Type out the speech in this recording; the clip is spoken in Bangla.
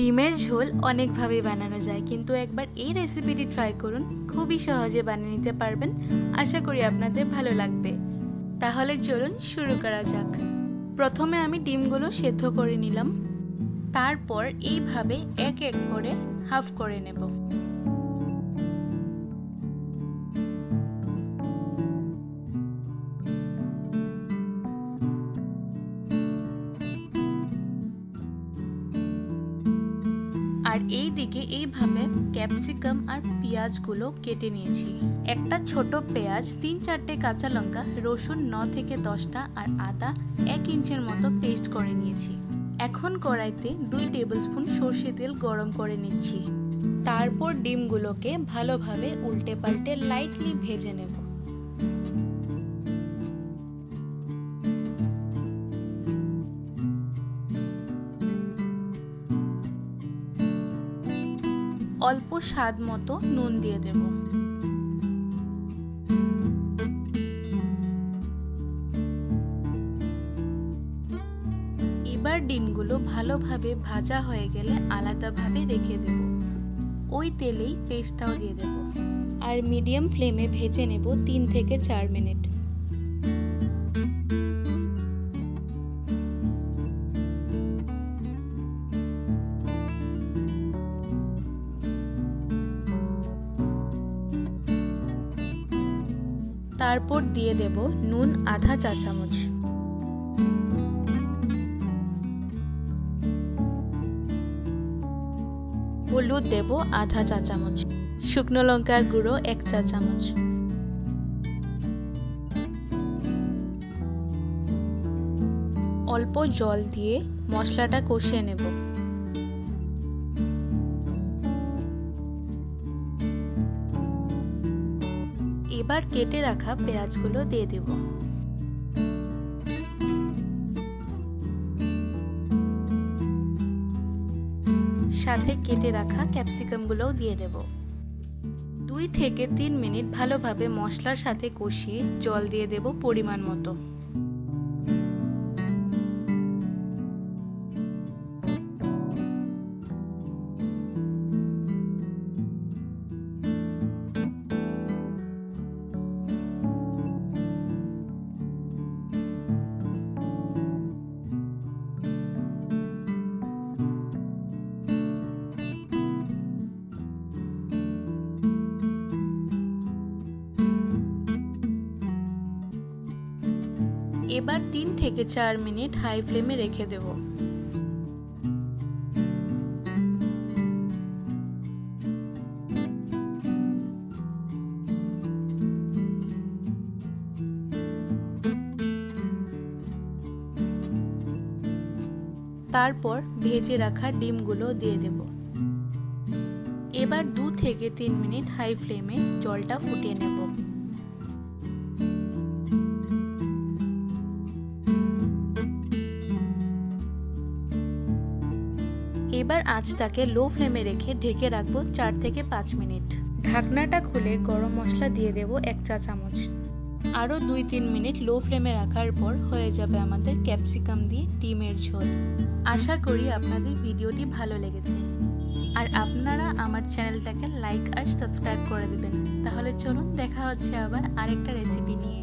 ডিমের ঝোল অনেকভাবে বানানো যায়, কিন্তু একবার এই রেসিপিটি ট্রাই করুন, খুবই সহজে বানিয়ে নিতে পারবেন। আশা করি আপনাদের ভালো লাগবে। তাহলে চলুন শুরু করা যাক। প্রথমে আমি ডিমগুলো সেদ্ধ করে নিলাম। তারপর এইভাবে এক এক করে হাফ করে নেব। আর এই দিকে এইভাবে ক্যাপসিকাম আর পেঁয়াজগুলো কেটে নিয়েছি। একটা ছোট পেঁয়াজ, তিন চারটে কাঁচা লঙ্কা, রসুন ন থেকে দশটা আর আদা এক ইঞ্চের মতো পেস্ট করে নিয়েছি। এখন কড়াইতে দুই টেবিলস্পুন সর্ষে তেল গরম করে নিচ্ছি। তারপর ডিমগুলোকে ভালোভাবে উল্টে পাল্টে লাইটলি ভেজে নেব। অল্প স্বাদ মতো নুন দিয়ে দেব। এবার ডিমগুলো ভালোভাবে ভাজা হয়ে গেলে আলাদাভাবে রেখে দেব। ওই তেলেই পেস্টটাও দিয়ে দেব। আর মিডিয়াম ফ্লেমে ভেজে নেব তিন থেকে চার মিনিট তারপর দিয়ে দেব নুন আধা চা চামচ। হলুদ দেব আধা চা চামচ। শুকনো লঙ্কার গুঁড়ো এক চা চামচ। অল্প জল দিয়ে মশলাটা কষিয়ে নেব। এবার কেটে রাখা পেঁয়াজগুলো দিয়ে দেব। সাথে কেটে রাখা ক্যাপসিকামগুলোও দিয়ে দেব। দুই থেকে তিন মিনিট ভালোভাবে মশলার সাথে কষিয়ে জল দিয়ে দেব পরিমাণ মতো। এবার তিন থেকে চার মিনিট হাই ফ্লেমে রেখে দেব। তারপর ভেজে রাখা ডিমগুলো দিয়ে দেব। এবার দু থেকে তিন মিনিট হাই ফ্লেমে জলটা ফুটিয়ে নেব। এবার আঁচটাকে লো ফ্লেমে রেখে ঢেকে রাখব চার থেকে পাঁচ মিনিট। ঢাকনাটা খুলে গরম মশলা দিয়ে দেব এক চা চামচ। আরও দুই তিন মিনিট লো ফ্লেমে রাখার পর হয়ে যাবে আমাদের ক্যাপসিকাম দিয়ে ডিমের ঝোল। আশা করি আপনাদের ভিডিওটি ভালো লেগেছে। আর আপনারা আমার চ্যানেলটাকে লাইক আর সাবস্ক্রাইব করে দিবেন। তাহলে চলুন দেখা হচ্ছে আবার আরেকটা রেসিপি নিয়ে।